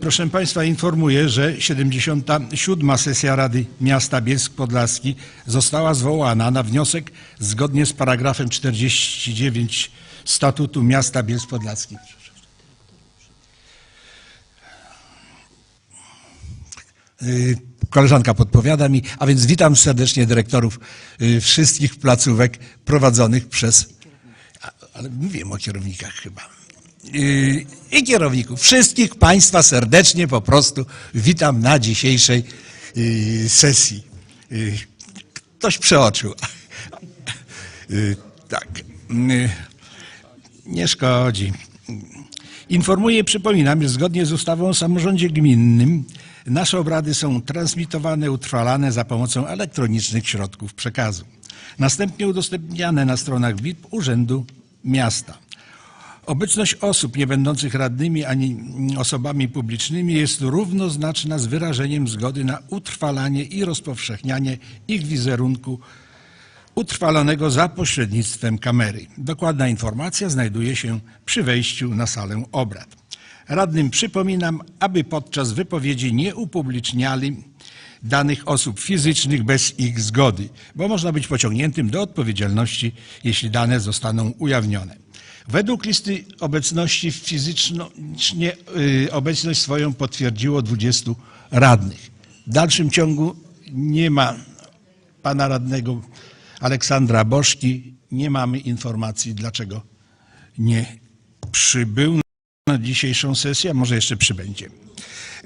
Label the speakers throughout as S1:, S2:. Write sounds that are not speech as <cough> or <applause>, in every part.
S1: Proszę Państwa, informuję, że 77. sesja Rady Miasta Bielsk Podlaski została zwołana na wniosek zgodnie z paragrafem 49 Statutu Miasta Bielsk Podlaski. Y, Koleżanka podpowiada mi, a więc witam serdecznie dyrektorów y, wszystkich placówek prowadzonych przez. Ale mówiłem o kierownikach chyba. Y, I kierowników. Wszystkich Państwa serdecznie po prostu witam na dzisiejszej y, sesji. Y, Ktoś przeoczył. <laughs> Tak. Nie szkodzi. Informuję przypominam, że zgodnie z ustawą o samorządzie gminnym nasze obrady są transmitowane, utrwalane za pomocą elektronicznych środków przekazu. Następnie udostępniane na stronach VIP Urzędu Miasta. Obecność osób nie będących radnymi ani osobami publicznymi jest równoznaczna z wyrażeniem zgody na utrwalanie i rozpowszechnianie ich wizerunku utrwalonego za pośrednictwem kamery. Dokładna informacja znajduje się przy wejściu na salę obrad. Radnym przypominam, aby podczas wypowiedzi nie upubliczniali danych osób fizycznych bez ich zgody, bo można być pociągniętym do odpowiedzialności, jeśli dane zostaną ujawnione. Według listy obecności fizycznie y, obecność swoją potwierdziło 20 radnych. W dalszym ciągu nie ma pana radnego Aleksandra Boszki. Nie mamy informacji, dlaczego nie przybył na dzisiejszą sesję, a może jeszcze przybędzie.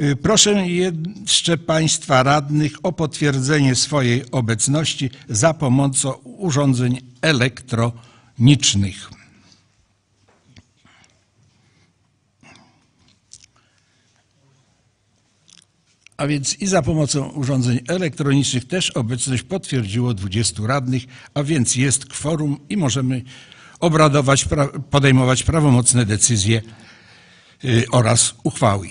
S1: Y, Proszę jeszcze Państwa radnych o potwierdzenie swojej obecności za pomocą urządzeń elektronicznych. A więc i za pomocą urządzeń elektronicznych też obecność potwierdziło 20 radnych, a więc jest kworum i możemy obradować, podejmować prawomocne decyzje y, oraz uchwały.